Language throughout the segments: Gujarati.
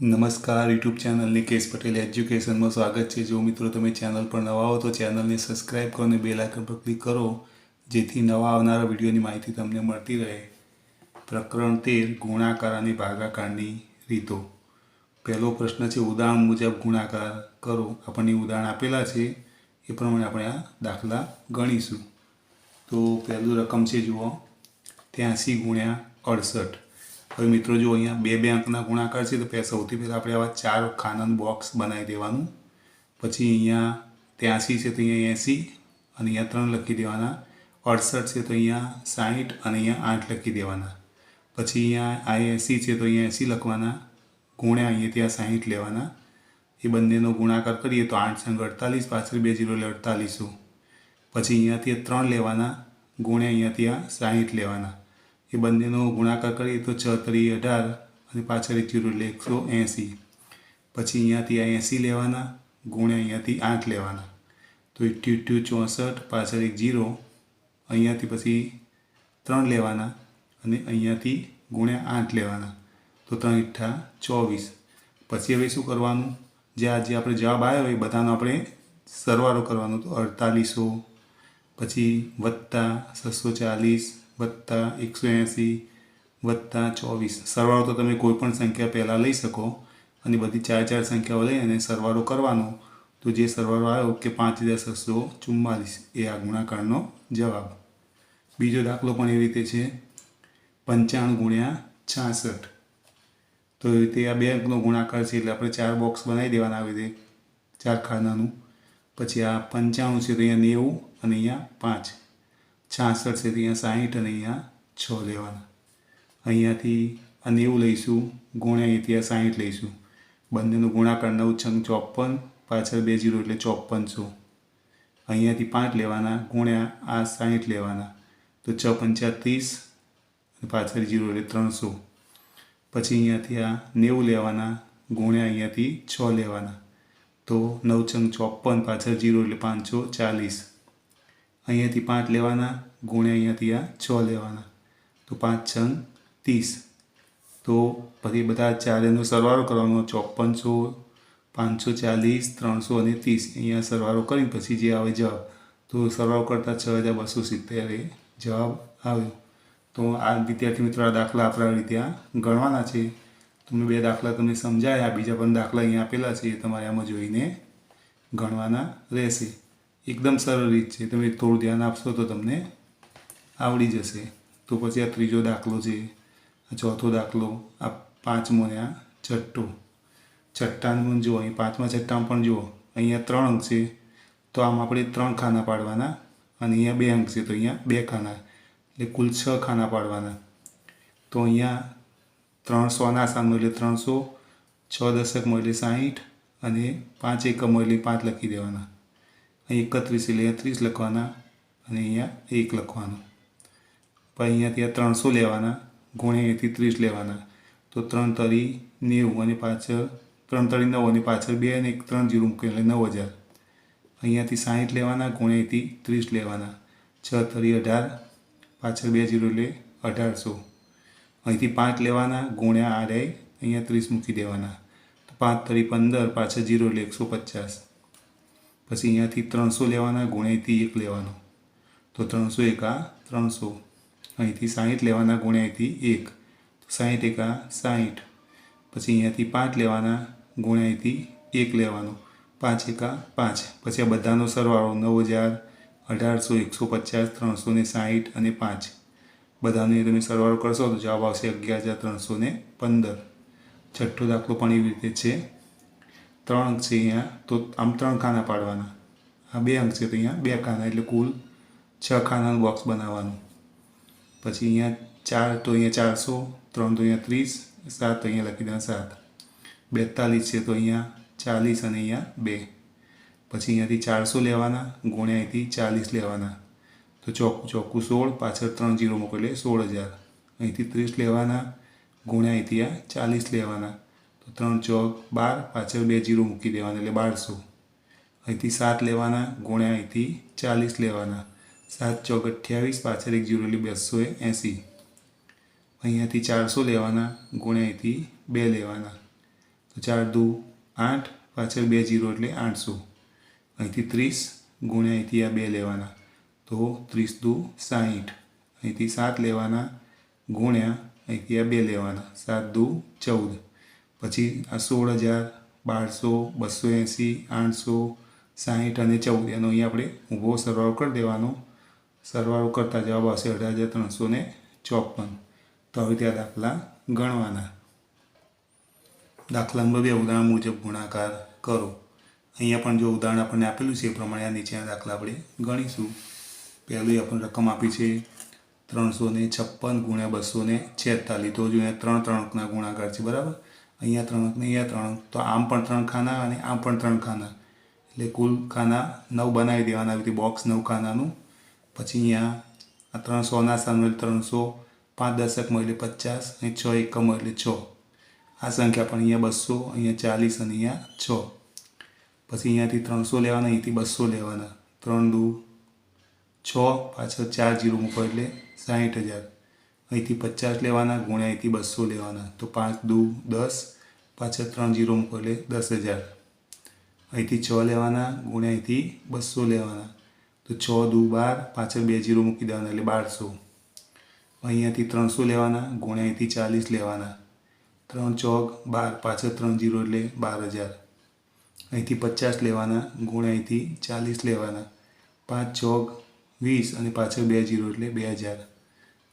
નમસ્કાર, યુટ્યુબ ચેનલ નિકેશ પટેલ એજ્યુકેશનમાં સ્વાગત છે. જો મિત્રો તમે ચેનલ પર નવા હો તો ચેનલને સબસ્ક્રાઈબ કરો અને બેલ આઇકન પર ક્લિક કરો, જેથી નવા આવનારા વિડીયોની માહિતી તમને મળતી રહે. પ્રકરણ તેર, ગુણાકાર અને ભાગાકારની રીતો. પહેલો પ્રશ્ન છે, ઉદાહરણ મુજબ ગુણાકાર કરો. આપણને ઉદાહરણ આપેલા છે, એ પ્રમાણે આપણે આ દાખલા ગણીશું. તો પહેલું રકમ છે, જુઓ, ત્યાંસી ગુણ્યા અડસઠ. હવે મિત્રો જો અહીંયા બે બે અંકના ગુણાકાર છે, તો સૌથી પહેલાં આપણે આવા ચાર ખાનન બોક્સ બનાવી દેવાનું. પછી અહીંયા ત્યાંસી છે, તો અહીંયા એંસી. અને અહીંયા ત્રણ લખી દેવાના. અડસઠ છે, તો અહીંયા સાહીઠ અને અહીંયા આઠ લખી દેવાના. પછી અહીંયા આ એંસી છે, તો અહીંયા એંસી લખવાના. ગુણ્યા અહીંયા ત્યાં સાહીઠ લેવાના. એ બંનેનો ગુણાકાર કરીએ તો આઠ સંગ અડતાલીસ, પાછળ બે જીરો એટલે અડતાલીસો. પછી અહીંયાથી ત્રણ લેવાના. ગુણ્યા અહીંયા ત્યાં સાહીઠ લેવાના. એ બંનેનો ગુણાકાર કરીએ તો છ તરી અઢાર અને પાછળ એક જીરો એટલે એકસો એંસી. પછી અહીંયાથી આ એંસી લેવાના, ગુણ્યા અહીંયાથી આઠ લેવાના. તો ઇઠ્યું ચોસઠ, પાછળ એક જીરો, અહીંયાથી પછી ત્રણ લેવાના અને અહીંયાથી ગુણ્યા આઠ લેવાના. તો ત્રણ ઇઠ્ઠા ચોવીસ. પછી હવે શું કરવાનું? જે આજે આપણે જવાબ આવ્યો એ બધાનો આપણે સરવાળો કરવાનો. તો અડતાલીસો, પછી વત્તા, છસો ચાલીસ વત્તા એકસો એંસી વત્તા ચોવીસ. સરવાળો તો તમે કોઈ પણ સંખ્યા પહેલાં લઈ શકો અને બધી ચાર ચાર સંખ્યાઓ લઈ અને સરવાળો કરવાનો. તો જે સરવાળો આવ્યો કે પાંચ હજાર છસો ચુમ્માલીસ. એ આ ગુણાકારનો જવાબ. બીજો દાખલો પણ એ રીતે છે. પંચાણું ગુણ્યા છાસઠ. તો એવી રીતે આ બે અંકનો ગુણાકાર છે એટલે આપણે ચાર બોક્સ બનાવી દેવાના આવી રીતે. ચાર ખાનાનું. પછી આ પંચાણું છે તો અહીંયા નેવું અને અહીંયા પાંચ. છાસઠ છે તો અહીંયા સાહીઠ અને અહીંયા છ લેવાના. અહીંયાથી આ નેવું લઈશું, ગુણ્યા અહીંથી આ સાહીઠ લઈશું. બંનેનો ગુણાકાર નવ છંગ ચોપન, પાછળ બે જીરો એટલે ચોપનસો અહીંયાથી પાંચ લેવાના, ગુણ્યા આ સાહીઠ લેવાના. તો છ પંચા ત્રીસ પાછળ જીરો એટલે ત્રણસો પછી અહીંયાથી આ નેવું લેવાના, ગુણ્યા અહીંયાથી છ લેવાના. તો નવ છંગ ચોપન, પાછળ જીરો એટલે પાંચસો ચાલીસ. અહીંયાથી પાંચ લેવાના, ગુણ્યા અહીંયાથી આ છ લેવાના. તો પાંચ છંગ ત્રીસ. તો પછી બધા ચારેનો સરવાળો કરવાનો, ચોપનસો, પાંચસો ચાલીસ, ત્રણસો અને ત્રીસ. અહીંયા સરવાળો કરીને પછી જે આવે જવાબ. તો સરવાળો કરતાં છ હજાર બસો સિત્તેર એ જવાબ આવ્યો. તો આ વિદ્યાર્થી મિત્રો, આ દાખલા આપણા રીતે આ ગણવાના છે. તમને બે દાખલા તમને સમજાયા બીજા પણ દાખલા અહીંયા આપેલા છે, એ તમારે આમાં જોઈને ગણવાના રહેશે. એકદમ સરળ રીત છે. તમે થોડું ધ્યાન આપશો તો તમને આવડી જશે. તો પછી આ ત્રીજો દાખલો છે, આ ચોથો દાખલો, આ પાંચમો ને આ છઠ્ઠો. છઠ્ઠાનું જુઓ, અહીં પાંચમા છઠ્ઠામાં પણ જુઓ, અહીંયા ત્રણ અંક છે. તો આમ આપણે ત્રણ ખાના પાડવાના અને અહીંયા બે અંક છે. તો અહીંયા બે ખાના, એટલે કુલ છ ખાના પાડવાના. તો અહીંયા ત્રણસોના સામનો એટલે ત્રણસો, છ દશકમાં એટલે સાહીઠ અને પાંચ એકમો એટલે પાંચ લખી દેવાના. એકત્રીસ એટલે ત્રીસ લખવાના અને અહીંયા એક લખવાનું. પછી અહીંયાથી આ ત્રણસો લેવાના ગુણ્યા એથી ત્રીસ લેવાના. તો ત્રણ તરી નેવું અને પાછળ, ત્રણ તરી નવ અને પાછળ બે અને એક, ત્રણ જીરો મૂકે એટલે નવ હજાર. અહીંયાથી સાહીઠ લેવાના ગુણ્યા એથી ત્રીસ લેવાના. છ તરી અઢાર, પાછળ બે જીરો એટલે અઢારસો. અહીંથી પાંચ લેવાના ગુણ્યા આડે અહીંયા ત્રીસ મૂકી દેવાના. પાંચ તરી પંદર, પાછળ જીરો એટલે એકસો પચાસ. પછી અહીંયાથી ત્રણસો લેવાના ગુણ્યાથી એક લેવાનો. તો ત્રણસો એકા ત્રણસો. અહીંથી સાહીઠ લેવાના ગુણ્યાથી એક. સાહીઠ એકા સાહીઠ. પછી અહીંયાથી પાંચ લેવાના ગુણ્યાથી એક લેવાનો. પાંચ એકા પાંચ. પછી આ બધાનો સરવાળો નવ હજાર અઢારસો, એકસો પચાસ, ત્રણસો ને સાહીઠ અને પાંચ. બધાનો તમે સરવાળો કરશો તો જવાબ આવશે અગિયાર હજાર ત્રણસો ને પંદર. છઠ્ઠો દાખલો પણ એવી રીતે છે. ત્રણ અંક છે અહીંયા. તો આમ ત્રણ ખાના પાડવાના. આ બે અંક છે તો અહીંયા. બે ખાના એટલે કુલ છ ખાનાનું બોક્સ બનાવવાનું. પછી અહીંયા ચાર તો અહીંયા ચારસો, ત્રણ તો અહીંયા ત્રીસ, સાત અહીંયા લખી દેવાના સાત. બેતાલીસ છે તો અહીંયા ચાલીસ અને અહીંયા બે. પછી અહીંયાથી ચારસો લેવાના ગુણ્યા અહીંથી ચાલીસ લેવાના. તો ચોખ્ખું ચોખ્ખું સોળ, પાછળ ત્રણ જીરો મૂકો સોળ હજાર. અહીંથી ત્રીસ લેવાના ગુણ્યા અહીંથી આ ચાલીસ લેવાના. તો ત્રણ ચોક બાર, પાછળ બે જીરો મૂકી દેવાના એટલે બારસો. અહીંથી સાત લેવાના, ગુણ્યા અહીંથી ચાલીસ લેવાના. સાત ચોક અઠ્યાવીસ, પાછળ એક જીરો એટલે બસો એંસી. અહીંયાથી ચારસો લેવાના, ગુણ્યા અહીંથી બે લેવાના. તો ચાર દુ આઠ, પાછળ બે જીરો એટલે આઠસો. અહીંથી ત્રીસ, ગુણ્યા અહીંથી આ બે લેવાના. તો ત્રીસ દુ સાહીઠ. અહીંથી સાત લેવાના, ગુણ્યા અહીંથી આ બે લેવાના. સાત દુ ચૌદ. પછી આ સોળ હજાર બારસો, બસો એંસી, આઠસો, સાહીઠ અને ચૌદ એનો અહીંયા આપણે ઊભો સરવાળો કરી દેવાનો. સરવાળો કરતા જવાબ આવશે અઢાર હજાર ત્રણસો ને ચોપન. તો હવે ત્યાં દાખલા ગણવાના. દાખલા નંબર બે, ઉદાહરણ મુજબ ગુણાકાર કરો. અહીંયા પણ જો ઉદાહરણ આપણને આપેલું છે એ પ્રમાણે આ નીચેના દાખલા આપણે ગણીશું. પહેલું આપણને રકમ આપી છે ત્રણસો ને છપ્પન ગુણ્યા બસો ને છેતાલીસ. તો જો અહીંયા ત્રણ ત્રણ ગુણાકાર છે, બરાબર? અહીંયા ત્રણ અંક ને અહીંયા ત્રણ અંક તો આમ પણ ત્રણ ખાના અને આમ પણ ત્રણ ખાના. એટલે કુલ ખાના નવ બનાવી દેવાના આવી રીતે બોક્સ નવ ખાનાનું. પછી અહીંયા આ ત્રણસોના સામે ત્રણસો, પાંચ દશકમાં એટલે પચાસ અને છ એકમમાં એટલે છ. આ સંખ્યા પણ અહીંયા બસો, અહીંયા ચાલીસ અને અહીંયા છ. પછી અહીંયાથી ત્રણસો લેવાના, અહીંથી બસો લેવાના. ત્રણ દુ, છ, પાછળ ચાર જીરો મૂકો એટલે સાહીઠ હજાર. અહીંથી પચાસ લેવાના, ગુણ્યા અહીંથી બસો લેવાના. તો પાંચ, દુ, દસ પાછળ ત્રણ જીરો મૂકો એટલે દસ હજાર. અહીંથી છ લેવાના, ગુણ્યા અહીંથી બસો લેવાના. તો છ, દુ, બાર પાછળ બે જીરો મૂકી દેવાના એટલે બારસો. અહીંયાથી ત્રણસો લેવાના, ગુણ્યા અહીંથી ચાલીસ લેવાના. ત્રણ ચોક, બાર પાછળ ત્રણ જીરો એટલે બાર હજાર. અહીંથી પચાસ લેવાના, ગુણ્યા અહીંથી ચાલીસ લેવાના. પાંચ ચોક, વીસ અને પાછળ બે જીરો એટલે બે હજાર.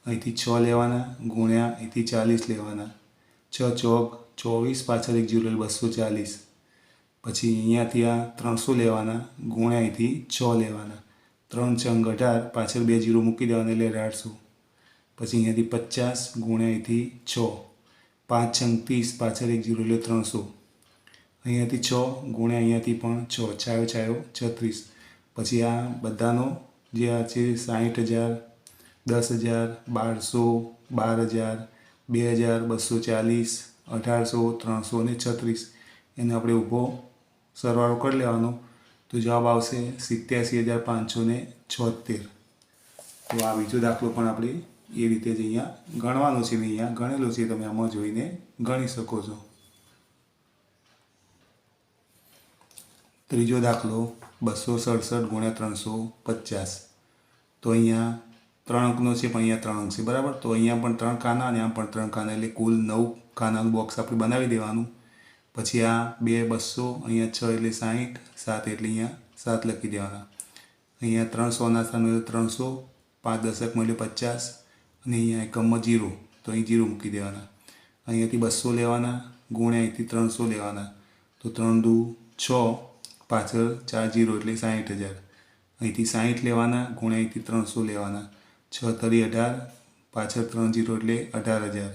અહીંથી છ લેવાના, ગુણ્યા અહીંથી ચાલીસ લેવાના. છ ચોક, ચોવીસ, પાછળ એક જીરો બસો ચાલીસ. પછી અહીંયાથી આ ત્રણસો લેવાના, ગુણ્યા અહીંથી છ લેવાના. ત્રણ ચંગ અઢાર, પાછળ બે જીરો મૂકી દેવાના એટલે અઢારસો. પછી અહીંયાથી પચાસ, ગુણ્યા અહીંથી છ. પાંચ ચંગ ત્રીસ, પાછળ એક જીરો એટલે ત્રણસો. અહીંયાથી છ, ગુણ્યા અહીંયાથી પણ છ. છાયો છાયો, છત્રીસ. પછી આ બધાનો જે આ છે સાહીઠ હજાર દસ હજાર, બારસો, બાર હજાર, બે હજાર, બસો ચાલીસ, અઢારસો, ત્રણસો ને છત્રીસ. એને આપણે ઊભો સરવાળો કરી લેવાનો. તો જવાબ આવશે સિત્યાસી હજાર પાંચસો ને છોતેર. તો આ બીજો દાખલો પણ આપણે એ રીતે જ અહીંયા ગણવાનો છે ને અહીંયા ગણેલો છે. તમે આમાં જોઈને ગણી શકો છો. ત્રીજો દાખલો બસો સડસઠ ગુણ્યા ત્રણસો પચાસ. તો અહીંયા ત્રણ અંકનો છે, પણ અહીંયા ત્રણ અંક છે, બરાબર? તો અહીંયા પણ ત્રણ ખાના અને આમ પણ ત્રણ ખાના, એટલે કુલ નવ ખાનાનું બોક્સ આપણે બનાવી દેવાનું. પછી આ બે બસો, અહીંયા છ એટલે સાહીઠ, સાત એટલે અહીંયા સાત લખી દેવાના. અહીંયા ત્રણસોના સ્થાને ત્રણસો, પાંચ દશકમાં એટલે પચાસ, અને અહીંયા એકમમાં જીરો, તો અહીં જીરો મૂકી દેવાના. અહીંયાથી બસો લેવાના, ગુણ્યા અહીંથી ત્રણસો લેવાના. તો ત્રણ દુ, છ, પાછળ ચાર જીરો એટલે સાહીઠ હજાર. અહીંથી સાહીઠ લેવાના, ગુણ્યા અહીંથી ત્રણસો લેવાના. છ તરી અઢાર પાછળ ત્રણ જીરો એટલે અઢાર હજાર.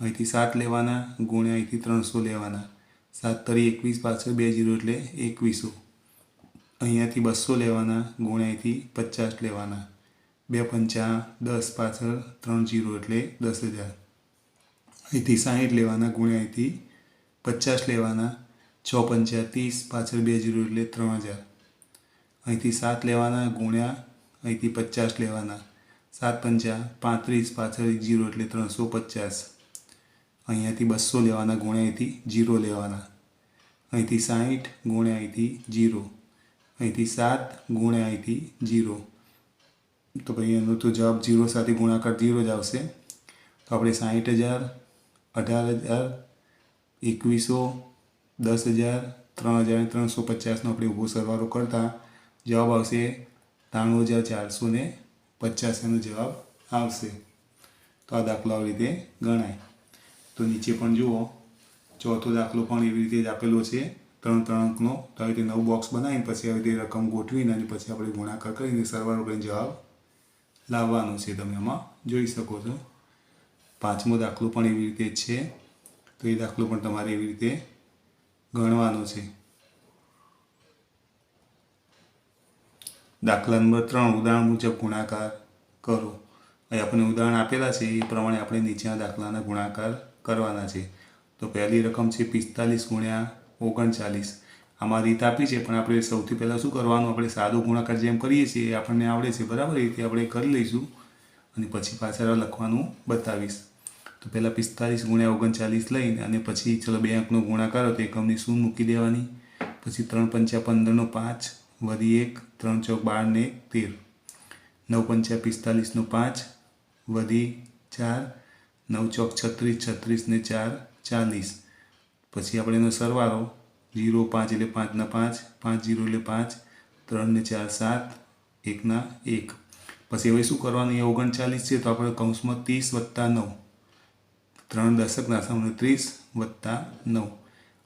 અહીંથી સાત લેવાના ગુણ્યા અહીંથી ત્રણસો લેવાના. સાત તરી એકવીસ, પાછળ બે જીરો એટલે એકવીસો. અહીંયાથી બસો લેવાના ગુણ્યા અહીંથી પચાસ લેવાના. બે પંચા, દસ પાછળ ત્રણ જીરો એટલે દસ હજાર. અહીંથી સાહીઠ લેવાના ગુણ્યા અહીંથી પચાસ લેવાના. છ પંચા ત્રીસ, પાછળ બે જીરો એટલે ત્રણ હજાર. અહીંથી સાત લેવાના, ગુણ્યા અહીંથી પચાસ લેવાના. સાત પંચા, પાંત્રીસ, પાછળ એક જીરો એટલે ત્રણસો પચાસ. અહીંયાથી બસો લેવાના ગુણ્યા અહીંથી જીરો લેવાના. અહીંથી સાહીઠ ગુણ્યા અહીંથી જીરો. અહીંથી સાત ગુણ્યા અહીંથી જીરો. તો ભાઈ એનો તો જવાબ જીરો સાથે ગુણાકાર જીરો જ આવશે. તો આપણે સાહીઠ હજાર, અઢાર હજાર, એકવીસો, દસ હજાર, ત્રણ હજાર ત્રણસો પચાસનો આપણે ઊભો સરવાળો કરતા જવાબ આવશે ત્રાણું હજાર ચારસો ને પચાસ એનો જવાબ આવશે. તો આ દાખલો આવી રીતે ગણાય. તો નીચે પણ જુઓ, ચોથો દાખલો પણ એવી રીતે જ આપેલો છે. ત્રણ ત્રણ અંકનો. તો આવી રીતે નવું બોક્સ બનાવીને પછી આવી રીતે રકમ ગોઠવીને અને પછી આપણે ગુણાકાર કરીને સરવાળો કરીને જવાબ લાવવાનો છે. તમે આમાં જોઈ શકો છો. પાંચમો દાખલો પણ એવી રીતે જ છે. તો એ દાખલો પણ તમારે એવી રીતે ગણવાનો છે. દાખલા નંબર ત્રણ ઉદાહરણ મુજબ ગુણાકાર કરો. અહીં આપણને ઉદાહરણ આપેલા છે, એ પ્રમાણે આપણે નીચેના દાખલાના ગુણાકાર કરવાના છે. તો પહેલી રકમ છે પિસ્તાલીસ ગુણ્યા ઓગણચાલીસ. આમાં રીત આપી છે, પણ આપણે સૌથી પહેલાં શું કરવાનું? આપણે સાદો ગુણાકાર જેમ કરીએ છીએ, એ આપણને આવડે છે, બરાબર? એ રીતે આપણે કરી લઈશું. અને પછી પાછળ લખવાનું બતાવીશ. તો પહેલાં પિસ્તાલીસ ગુણ્યા ઓગણચાલીસ લઈને, અને પછી ચલો બે અંકનો ગુણાકાર હતો એકમની શું મૂકી દેવાની? પછી ત્રણ પંચા પંદરનો પાંચ. વધી એક, ત્રણ ચોક બાર ને તેર. નવ પંચા પિસ્તાલીસનો પાંચ વધી ચાર. નવ ચોક છત્રીસ છત્રીસ ને ચાર, ચાલીસ. પછી આપણે એનો સરવાળો જીરો પાંચ એટલે પાંચના પાંચ પાંચ જીરો એટલે પાંચ, ત્રણ ને ચાર સાત એકના એક. પછી હવે શું કરવાનું? એ ઓગણચાલીસ છે તો આપણે કૌંસમાં ત્રીસ વત્તા નવ. ત્રણ દશકના સામે ત્રીસ વત્તા નવ.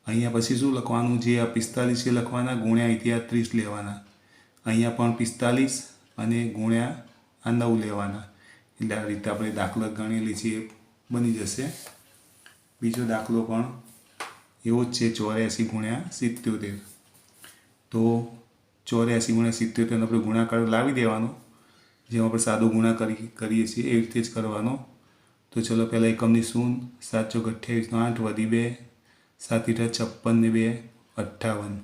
અહીંયા પછી શું લખવાનું? જે આ પિસ્તાલીસ છે લખવાના, ગુણ્યા અહીંથી ત્રીસ લેવાના. અહીંયા પણ પિસ્તાલીસ અને ગુણ્યા આ નવ લેવાના. એટલે આ રીતે આપણે દાખલા ગણેલી છે એ બની જશે. બીજો દાખલો પણ એવો જ છે, ચોર્યાસી ગુણ્યા સિત્યોતેર. તો ચોર્યાસી ગુણ્યા સિત્યોતેરનો આપણે ગુણાકાર લાવી દેવાનો, જેમાં આપણે સાદો ગુણાકાર કરીએ છીએ, એ રીતે જ કરવાનો. તો ચલો પહેલાં એકમની શૂન સાત ચોક અઠ્યાવીસનો આઠ વધી બે સાત ઈઠા છપ્પન ને બે અઠ્ઠાવન.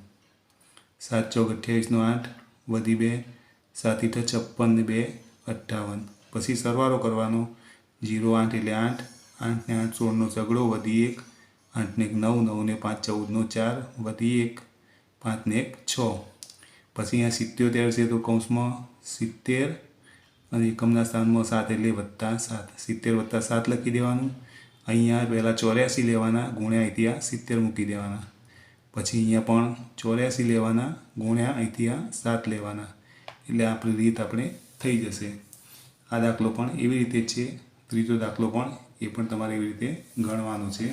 સાત ચોક અઠ્યાવીસનો આઠ, વધી બે, સાત છપ્પન ને બે અઠ્ઠાવન. પછી સરવાળો કરવાનો, જીરો આઠ એટલે આઠ આઠ ને આઠ સોળનો ઝઘડો, વધી એક, આઠ ને એક નવ નવ ને પાંચ, ચૌદનો ચાર, વધી એક, પાંચ ને એક, છ. પછી અહીંયા સિત્યોતેર છે તો કૌંસમાં સિત્તેર અને એકમના સ્થાનમાં સાત એટલે વત્તા સાત. સિત્તેર વત્તા સાત લખી દેવાનું. અહીંયા પહેલાં ચોર્યાસી લેવાના ગુણ્યા અહીંથી સિત્તેર મૂકી દેવાના. પછી અહીંયા પણ ચોર્યાસી લેવાના ગુણ્યા અહીંથી સાત લેવાના. એટલે આપણી રીત આપણે થઈ જશે. આ દાખલો પણ એવી રીતે જ છે. ત્રીજો દાખલો પણ એ પણ તમારે એવી રીતે ગણવાનો છે.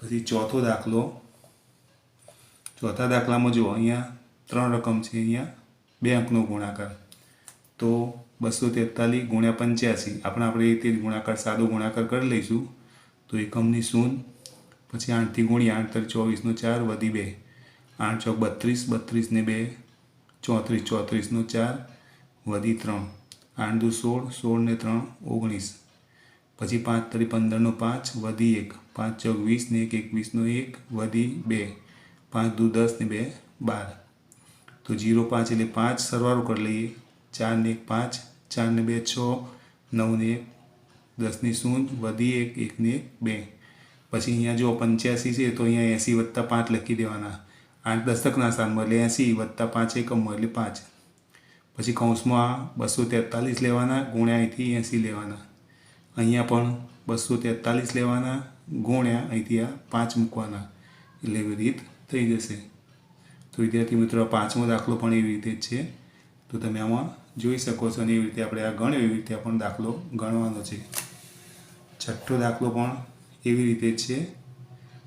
પછી ચોથો દાખલો. ચોથા દાખલામાં જુઓ, અહીંયા ત્રણ રકમ છે, અહીંયા બે અંકનો ગુણાકાર. તો બસો તેતાલીસ ગુણ્યા પંચ્યાસી. આપણે આપણે રીતે ગુણાકાર, સાદો ગુણાકાર કરી લઈશું. તો એકમની શૂન, પછી આઠથી ગુણ્યા, આઠ તરી ચોવીસનો ચાર વધી બે. આઠ ચોક બત્રીસ, બત્રીસને બે, ચોત્રીસ, ચોત્રીસનો ચાર વધી ત્રણ. આઠ દુ સોળ, સોળને ત્રણ, ઓગણીસ. પછી પાંચ તરી પંદરનો પાંચ વધી એક. પાંચ ચોક વીસને એક, એકવીસનો એક વધી બે. પાંચ દુ દસને બે, બાર. તો જીરો પાંચ એટલે પાંચ સરવાળો કરી લઈએ. ચાર ને એક પાંચ ચાર ને બે, છ નવ ને એક દસની શૂન્ય, વધી એક, એકને બે. પછી અહીંયા જો પંચ્યાસી છે, તો અહીંયા એંસી વત્તા પાંચ લખી દેવાના. આઠ દશકના સ્થાનમાં એટલે એંસી વત્તા પાંચ એકમમાં એટલે પાંચ. પછી કૌંસમાં બસો તેતાલીસ લેવાના, ગુણ્યા અહીંથી એંસી લેવાના. અહીંયા પણ બસો તેતાલીસ લેવાના, ગુણ્યા અહીંથી આ પાંચ મૂકવાના. એટલે એવી રીત થઈ જશે. તો વિદ્યાર્થી મિત્રો પાંચમો દાખલો પણ એવી રીતે જ છે. તો તમે આમાં જોઈ શકો છો અને એવી રીતે આપણે આ ગણ્યો એવી રીતે પણ દાખલો ગણવાનો છે. છઠ્ઠો દાખલો પણ એવી રીતે છે.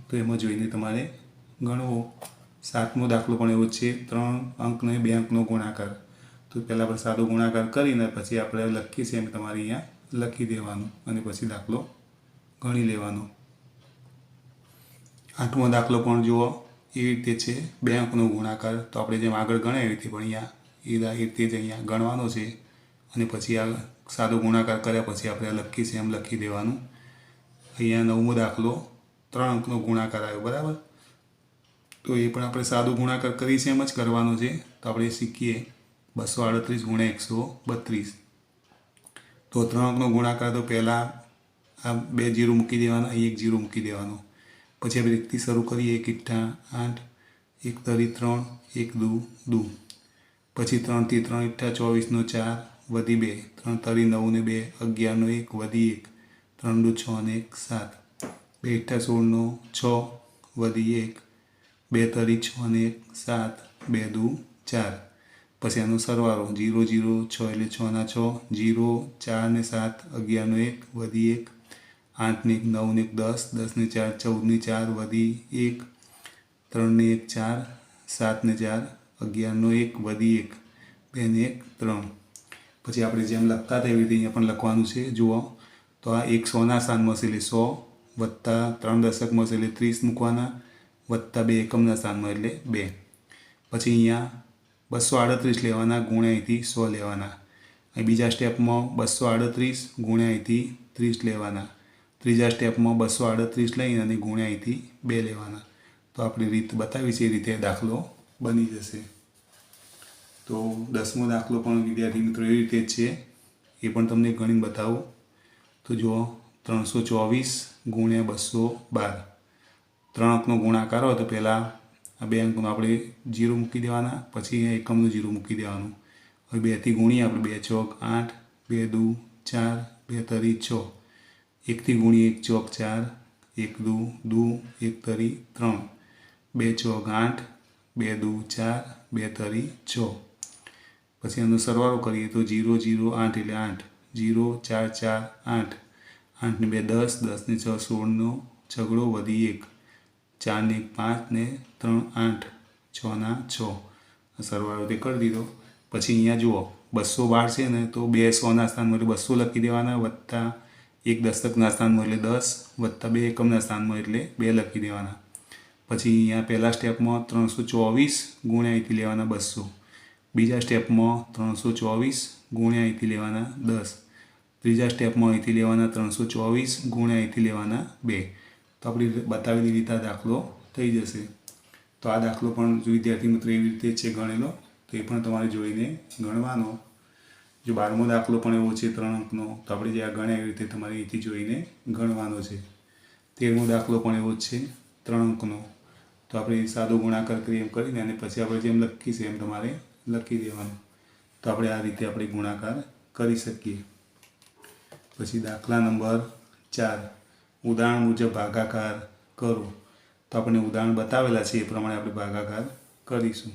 તો એમાં જોઈને તમારે ગણવો. સાતમો દાખલો પણ એવો છે. ત્રણ અંકનો બે અંકનો ગુણાકાર. તો પહેલાં આપણે સાદો ગુણાકાર કરીને પછી આપણે લખીએ છીએ એમ તમારે અહીંયા લખી દેવાનું અને પછી દાખલો ગણી લેવાનો. આઠમો દાખલો પણ જુઓ, એવી રીતે છે. બે અંકનો ગુણાકાર. તો આપણે જેમ આગળ ગણાય એવી રીતે પણ અહીંયા એ એ જ અહીંયા ગણવાનો છે. અને પછી આ સાદો ગુણાકાર કર્યા પછી આપણે લખીએ છીએ એમ લખી દેવાનું. અહીંયા નવમો દાખલો, ત્રણ અંકનો ગુણાકાર આવ્યો, બરાબર? તો એ પણ આપણે સાદો ગુણાકાર કરી છે એમ જ કરવાનો છે. તો આપણે શીખીએ. બસો આડત્રીસ ગુણ્યા એકસો બત્રીસ. તો ત્રણ અંકનો ગુણાકાર તો પહેલાં આ બે જીરો મૂકી દેવાના, અહીં એક જીરો મૂકી દેવાનો. પછી આપણે એકથી શરૂ કરીએ, એક ઇઠ્ઠા આઠ, એક તરી ત્રણ, એક દુ દુ. પછી ત્રણથી ત્રણ ઇઠ્ઠા ચોવીસનો ચાર વધી બે, ત્રણ તરી નવ ને બે અગિયારનો એક વધી એક, ત્રણ દુ છ અને એક સાત, બે ઇઠ્ઠા સોળનો છ વધી એક, બે તરી છ અને એક સાત, બે દુ ચાર. પછી આનો સરવાળો જીરો જીરો છ એટલે છના છ, જીરો ચાર ને સાત અગિયારનો એક વધી એક આઠને એક નવ ને એક દસ દસને ચાર ચૌદની ચાર વધી એક ત્રણને એક ચાર સાતને ચાર અગિયારનો એક વધી એક બેને એક, ત્રણ. પછી આપણે જેમ લખતા હતા એવી રીતે અહીંયા પણ લખવાનું છે. જુઓ, તો આ એક સોના સ્થાનમાં છે એટલે સો વત્તા ત્રણ દશકમાં છે એટલે ત્રીસ મૂકવાના, વત્તા બે એકમના સ્થાનમાં એટલે બે. પછી અહીંયા બસો આડત્રીસ લેવાના ગુણ્યા અહીંથી સો લેવાના. અહીં બીજા સ્ટેપમાં બસો આડત્રીસ ગુણ્યા અહીંથી ત્રીસ લેવાના. ત્રીજા સ્ટેપમાં બસો આડત્રીસ લઈને અને ગુણ્યા અહીંથી બે લેવાના. તો આપણી રીત બતાવી છે એ રીતે દાખલો બની જશે. તો દસમો દાખલો પણ વિદ્યાર્થી મિત્રો એવી રીતે જ છે. એ પણ તમને ગણીને બતાવું. તો જુઓ, ત્રણસો ચોવીસ ગુણ્યા બસો બાર. ત્રણ અંકનો ગુણાકાર હોય તો પહેલાં આ બે અંકમાં આપણે જીરો મૂકી દેવાના, પછી એકમનું જીરો મૂકી દેવાનું. હવે બેથી ગુણીએ આપણે, બે ચોક આઠ, બે દુ ચાર, બે તરી છ. એકથી ગુણીએ એક ચોક ચાર, એક દુ દુ, એક તરી ત્રણ. બે ચોક આઠ બે દુ ચાર, બે તરી, છ. પછી એનો સરવાળો કરીએ તો જીરો જીરો, આઠ એટલે આઠ. જીરો, ચાર ચાર, આઠ. આઠને બે દસ, દસને છ, સોળનો છગડો વધી એક. ચારને એક પાંચ ને ત્રણ, આઠ. છના છ. સરવાળો તે કરી દીધો. પછી અહીંયા જુઓ, બસો બાર છે ને, તો બે સોના સ્થાનમાં એટલે બસો લખી દેવાના, વત્તા એક દસ્તકના સ્થાનમાં એટલે દસ, વત્તા બે એકમના સ્થાનમાં એટલે બે લખી દેવાના. પછી અહીંયા પહેલા સ્ટેપમાં ત્રણસો ચોવીસ ગુણ્યા અહીંથી લેવાના બસો. બીજા સ્ટેપમાં ત્રણસો ચોવીસ ગુણ્યા અહીંથી લેવાના દસ. ત્રીજા સ્ટેપમાં અહીંથી લેવાના ત્રણસો ચોવીસ ગુણ્યા અહીંથી લેવાના બે. તો આપણી બતાવેલી રીતે આ દાખલો થઈ જશે. તો આ દાખલો પણ જો વિદ્યાર્થી મિત્રો એવી રીતે છે ગણેલો, તો એ પણ તમારે જોઈને ગણવાનો. જો બારમો દાખલો પણ એવો છે ત્રણ અંકનો, તો આપણે જે આ ગણ્યા એવી રીતે તમારે અહીંથી જોઈને ગણવાનો છે. તેરમો દાખલો પણ એવો જ છે ત્રણ અંકનો. તો આપણે સાદો ગુણાકાર કરીએ એમ કરીને અને પછી આપણે જેમ લખીશું એમ તમારે લખી દેવાનું. તો આપણે આ રીતે આપણે ગુણાકાર કરી શકીએ. પછી દાખલા નંબર ચાર. ઉદાહરણ મુજબ ભાગાકાર કરો. તો આપણને ઉદાહરણ બતાવેલા છે એ પ્રમાણે આપણે ભાગાકાર કરીશું.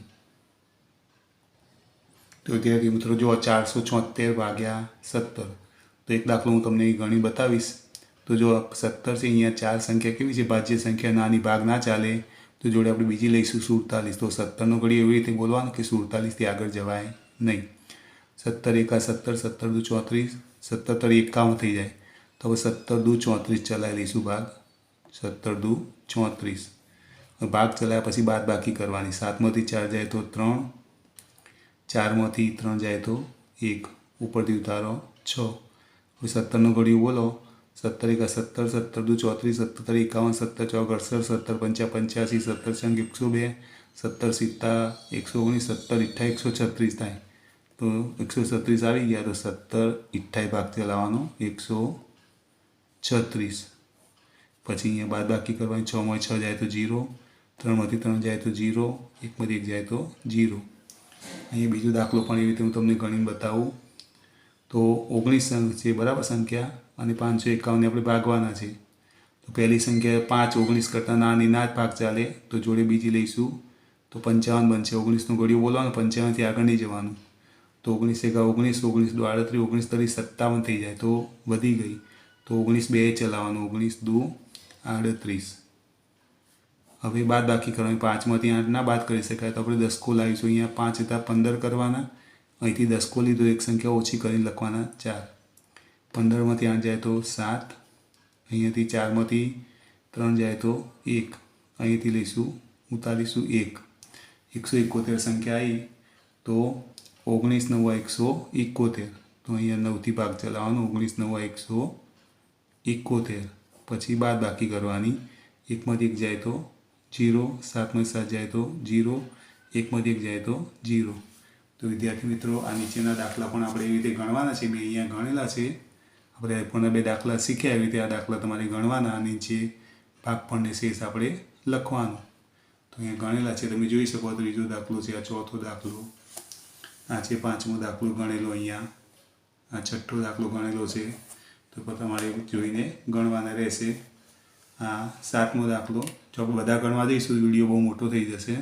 તો વિદ્યાર્થી મિત્રો જો ચારસો છોતેર ભાગ્યા સત્તર. તો એક દાખલો હું તમને ગણી બતાવીશ. તો જો સત્તર છે, અહીંયા ચાર સંખ્યા કેવી છે? ભાજ્ય સંખ્યા નાની ભાગ ના ચાલે. તો જોડે આપણે બીજી લઈશું સુડતાલીસ તો સત્તરનો ઘડી એવી રીતે બોલવાનું કે સુડતાલીસથી આગળ જવાય નહીં સત્તર એકા સત્તર સત્તર દુ ચોત્રીસ સત્તર તરી એકાવન થઈ જાય તો હવે સત્તર દુ ચોત્રીસ ચલાવી લઈશું ભાગ સત્તર દુ ચોત્રીસ ભાગ ચલાવ્યા પછી બાદ બાકી કરવાની સાતમાંથી ચાર જાય તો ત્રણ ચારમાંથી ત્રણ જાય તો એક ઉપરથી ઉતારો છ હવે સત્તરનો ઘડિયું બોલો સત્તર એકા સત્તર સત્તર દુ ચોત્રીસ સત્તર એકાવન સત્તર ચોક અડસઠ સત્તર પંચા પંચ્યાસી સત્તર સંગ એકસો બે સત્તર સિત્તા એકસો ઓગણીસ સત્તર ઇઠ્ઠા એકસો છત્રીસ થાય તો એકસો છત્રીસ આવી ગયા તો સત્તર ઇઠ્ઠાઈ ભાગ ચલાવવાનો એકસો છત્રીસ પછી અહીંયા બાદ બાકી કરવાની છમાં છ જાય તો જીરો ત્રણમાંથી ત્રણ જાય તો જીરો એકમાંથી એક જાય તો જીરો અહીંયા બીજો દાખલો પણ એવી રીતે હું તમને ગણીને બતાવું. તો ઓગણીસ છે, બરાબર સંખ્યા? અને પાંચસો એકાવનને આપણે ભાગવાના છે. તો પહેલી સંખ્યા પાંચ ઓગણીસ કરતાં નાની ના જ ભાગ ચાલે, તો જોડે બીજી લઈશું. તો પંચાવન બનશે. ઓગણીસનું ઘડિયું બોલવાનું પંચાવનથી આગળ નહીં જવાનું. તો ઓગણીસ એકા ઓગણીસ ઓગણીસ દો આડત્રીસ, ઓગણીસ તરી સત્તાવન થઈ જાય. તો વધી ગઈ. તો ઓગણીસ બે ચલાવવાનું. ઓગણીસ દો આડત્રીસ. હવે બાદ બાકી કરવાની. પાંચમાંથી આઠ ના બાદ કરી શકાય. તો આપણે દસકો લાવીશું. અહીંયા પાંચ હતા પંદર કરવાના. અહીંથી દસકો લીધો. એક સંખ્યા ઓછી કરીને લખવાના ચાર. પંદરમાંથી આઠ જાય તો સાત, અહીંયાથી ચારમાંથી ત્રણ જાય તો એક. અહીંયાથી લઈશું, ઉતારીશું એક. એકસો એકોતેર સંખ્યા આવી તો ઓગણીસ, નવા, એકસો એકોતેર. તો અહીંયા નવથી ભાગ ચલાવવાનો, ઓગણીસ, નવા, એકસો એકોતેર. પછી બાદ બાકી કરવાની. એકમાંથી એક જાય તો જીરો, સાતમાંથી સાત જાય તો જીરો, એકમાંથી એક જાય તો જીરો. તો વિદ્યાર્થી મિત્રો, આ નીચેના દાખલા પણ આપણે એવી રીતે ગણવાના છે. મેં અહીંયા ગણેલા છે. આપણે પણ બે દાખલા શીખ્યા એવી રીતે આ દાખલા તમારે ગણવાના નીચે ભાગ પણ શેષ આપણે લખવાનું. તો અહીંયા ગણેલા છે, તમે જોઈ શકો ત્રીજો દાખલો છે, આ ચોથો દાખલો, આ છે પાંચમો દાખલો ગણેલો અહીંયા, આ છઠ્ઠો દાખલો ગણેલો છે, તો તમારે જોઈને ગણવાના રહેશે. આ સાતમો દાખલો, જો આપણે બધા ગણવા દઈશું વીડિયો બહુ મોટો થઈ જશે,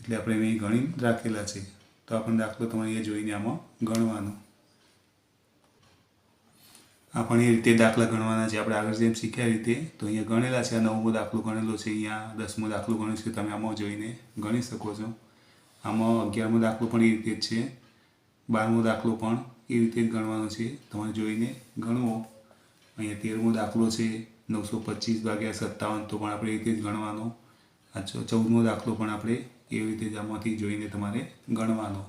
એટલે આપણે અહીં ગણી રાખેલા છે. તો આપણને દાખલો તમારે અહીંયા જોઈને આમાં ગણવાનો. આ પણ એ રીતે દાખલા ગણવાના છે. આપણે આગળ જેમ શીખ્યા રીતે. તો અહીંયા ગણેલા છે. આ નવમો દાખલો ગણેલો છે. અહીંયા દસમો દાખલો ગણ્યો છે. તમે આમાં જોઈને ગણી શકો છો. આમાં અગિયારમો દાખલો પણ એ રીતે જ છે. બારમો દાખલો પણ એ રીતે જ ગણવાનો છે. તમારે જોઈને ગણવો અહીંયા તેરમો દાખલો છે. નવસો પચીસ ભાગ્યા સત્તાવન તો પણ આપણે એ રીતે જ ગણવાનો. આ ચૌદમો દાખલો પણ આપણે એવી રીતે જ આમાંથી જોઈને તમારે ગણવાનો.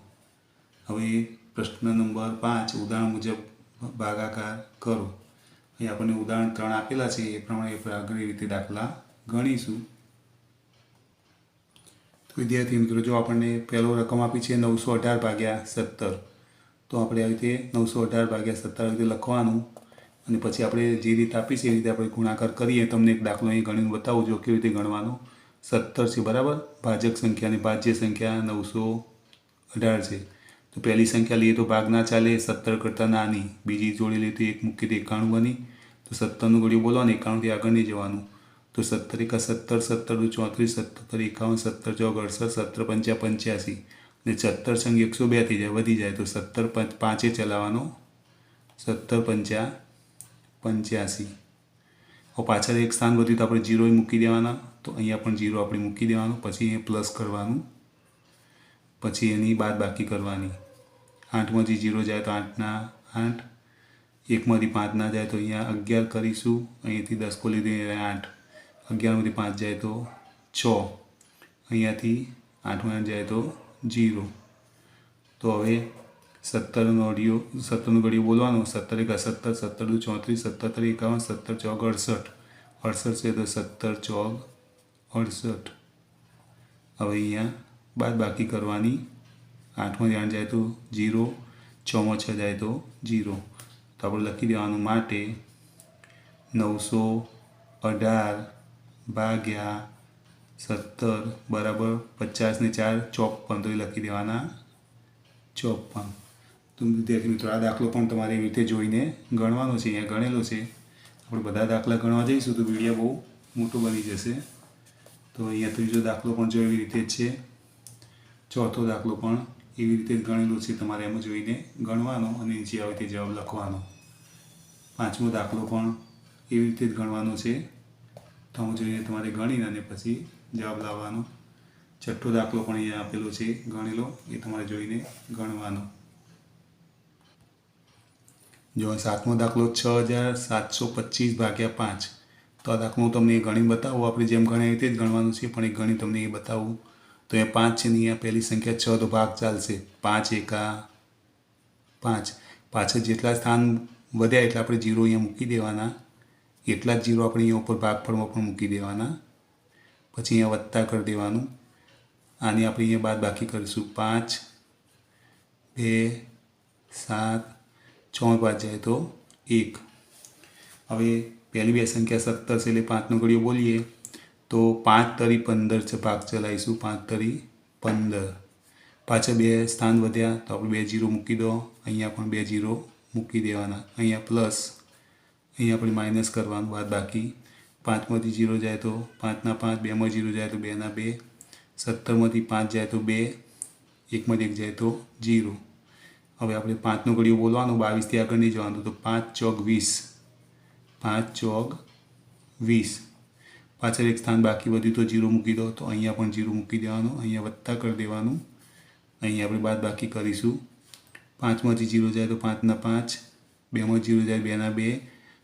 હવે પ્રશ્ન નંબર પાંચ, ઉદાહરણ મુજબ ભાગાકાર કરો. અહીં આપણને ઉદાહરણ ત્રણ આપેલા છે, એ પ્રમાણે આપણે આગળ એ રીતે દાખલા ગણીશું. તો વિદ્યાર્થી મિત્રો, જો આપણને પહેલો રકમ આપી છે નવસો અઢાર ભાગ્યા સત્તર, તો આપણે આવી રીતે નવસો અઢાર ભાગ્યા સત્તર રીતે લખવાનું અને પછી આપણે જે રીતે આપીશ એ રીતે આપણે ગુણાકાર કરીએ. તમને એક દાખલો અહીં ગણીને બતાવું, જો કેવી રીતે ગણવાનો. સત્તર છે બરાબર? ભાજક સંખ્યા અને ભાજ્ય સંખ્યા નવસો અઢાર છે. તો પહેલી સંખ્યા લઈએ તો ભાગ ના ચાલે સત્તર કરતાં નાની. બીજી જોડી લઈએ એક મૂકી તો એકાણું બની. તો સત્તરનું ઘડિયું બોલવાનું એકાણુંથી આગળ નહીં જવાનું. તો સત્તર એકા સત્તર સત્તર ચોત્રીસ, સત્તર એકાવન, સત્તર ચોક અડસઠ સત્તર પંચા પંચ્યાસી. અને સત્તર સંગ એકસો બે થઈ જાય, વધી જાય તો સત્તર પાંચે ચલાવવાનો. સત્તર પંચા પંચ્યાસી. હવે પાછળ એક સ્થાન વધ્યું તો આપણે જીરો મૂકી દેવાના. તો અહીંયા પણ જીરો આપણે મૂકી દેવાનું. પછી અહીંયા પ્લસ કરવાનું. પછી એની બાદ બાકી કરવાની. આઠમાંથી જીરો જાય તો આઠના આઠ. એકમાંથી પાંચ ના જાય તો અહીંયા અગિયાર કરીશું. અહીંયાથી દસ ખોલી દઈએ આઠ. અગિયારમાંથી પાંચ જાય તો છ. અહીંયાથી આઠમાં જાય તો જીરો. તો હવે સત્તરનો અડિયો, સત્તરનું ઘડિયું બોલવાનું. સત્તર એકા સત્તર સત્તર દુ ચોત્રીસ, સત્તર તરી એકાવન, સત્તર ચોક અડસઠ. અડસઠ છે તો સત્તર ચોક અડસઠ. હવે અહીંયા બાદ બાકી કરવાની. આઠમાં ધ્યાન જાય તો જીરો, છમાં છ જાય તો જીરો. તો આપણે લખી દેવાનું માટે નવસો અઢાર ભાગ્યા સત્તર બરાબર પચાસને ચાર, ચોપન. તો એ લખી દેવાના ચોપન. તો વિદ્યાર્થી મિત્રો, આ દાખલો પણ તમારે એવી રીતે જોઈને ગણવાનો છે, અહીંયા ગણેલો છે. આપણે બધા દાખલા ગણવા જઈશું તો વીડિયો બહુ મોટો બની જશે. તો અહીંયા ત્રીજો દાખલો પણ જો એવી રીતે જ છે. ચોથો દાખલો પણ એવી રીતે ગણેલો છે, તમારે એમ જોઈને ગણવાનો અને નીચે આવે તે જવાબ લખવાનો. પાંચમો દાખલો પણ એવી રીતે જ ગણવાનો છે. તો હું જોઈને તમારે ગણીને અને પછી જવાબ લાવવાનો. છઠ્ઠો દાખલો પણ અહીંયા આપેલો છે, ગણેલો, એ તમારે જોઈને ગણવાનો. જો સાતમો દાખલો છ હજાર સાતસો પચીસ ભાગ્યા પાંચ. તો આ દાખલો હું તમને ગણી બતાવું, આપણે જેમ ગણાય તે જ ગણવાનું છે, પણ એ ગણી તમને એ બતાવું. તો એ પાંચ છે ને અહીંયા પહેલી સંખ્યા છ તો ભાગ ચાલશે. પાંચ એકા પાંચ. પાછળ જેટલા સ્થાન વધ્યા એટલે આપણે જીરો અહીંયા મૂકી દેવાના. એટલા જ જીરો આપણે અહીંયા ઉપર ભાગફળમાં પણ મૂકી દેવાના. પછી અહીંયા વત્તા કરી દેવાનું. આની આપણે અહીંયા બાદ બાકી કરીશું. પાંચ, બે, સાત છ પાંચ જાય તો એક. હવે પહેલી બે સંખ્યા સત્તર છે એટલે પાંચનો ઘડીઓ બોલીએ. તો પાંચ તરી પંદર છે ભાગ ચલાવીશું. પાંચ તરી પંદર. પાછા બે સ્થાન વધ્યા, તો આપણે બે જીરો મૂકી દો. અહીંયા પણ બે જીરો મૂકી દેવાના. અહીંયા પ્લસ અહીંયા આપણે માઇનસ કરવાનું બાદ બાકી. પાંચમાંથી જીરો જાય તો પાંચના પાંચ, બેમાં જીરો જાય તો બેના બે. સત્તરમાંથી પાંચ જાય તો બે. એકમાંથી એક જાય તો જીરો. હવે આપણે પાંચનો ઘડીઓ બોલવાનું, બાવીસથી આગળ નહીં જવાનું. તો પાંચ ચોક વીસ. પાંચ ચોક વીસ. પાછળ એક સ્થાન બાકી વધ્યું તો જીરો મૂકી દો, તો અહીંયા પણ જીરો મૂકી દેવાનું, અહીંયા વત્તા કરી દેવાનું. અહીંયા આપણે બાદ બાકી કરીશું. પાંચમાંથી જીરો જાય તો પાંચના પાંચ, બેમાં જીરો જાય બેના બે,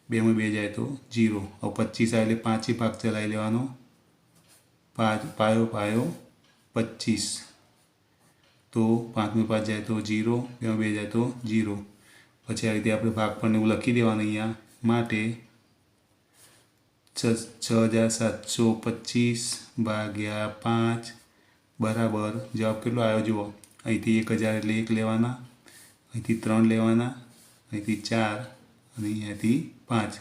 બેમાં બે જાય તો જીરો. હવે પચીસ આવે એટલે પાંચે ભાગ ચલાવી લેવાનો. પાંચ, પાયો પાયો, પચીસ. તો પાંચમી પાંચ જાય તો જીરો, બેમાં બે જાય તો જીરો. પછી આ રીતે આપણે ભાગ પણ એવું લખી દેવાનું અહીંયા. માટે છ હજાર સાતસો પચીસ ભાગ્યા પાંચ બરાબર. જવાબ કેટલો આવ્યો? જુઓ. અહીંથી એક હજાર એટલે એક લેવાના, અહીંથી ત્રણ લેવાના, અહીંથી ચાર અને અહીંયાથી પાંચ.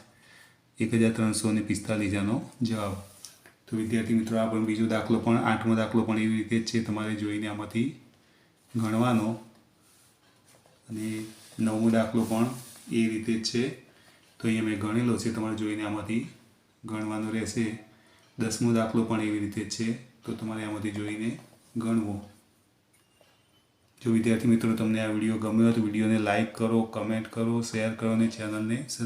એક હજાર ત્રણસો ને પિસ્તાલીસ હજારનો જવાબ. તો વિદ્યાર્થી મિત્રો, આ પણ બીજો દાખલો પણ, આઠમો દાખલો પણ એવી રીતે જ છે તમારે જોઈને આમાંથી ગણવાનો. અને નવમો દાખલો પણ એ રીતે જ છે. તો અહીંયા મેં ગણેલો છે, તમારે જોઈને આમાંથી ગણવાનો રહેશે. દસમો દાખલો પણ એવી રીતે જ છે. તો તમારે આમાંથી જોઈને ગણવો. જો વિદ્યાર્થી મિત્રો તમને આ વીડિયો ગમ્યો તો વિડીયોને લાઇક કરો, કમેન્ટ કરો, શેર કરો અને ચેનલને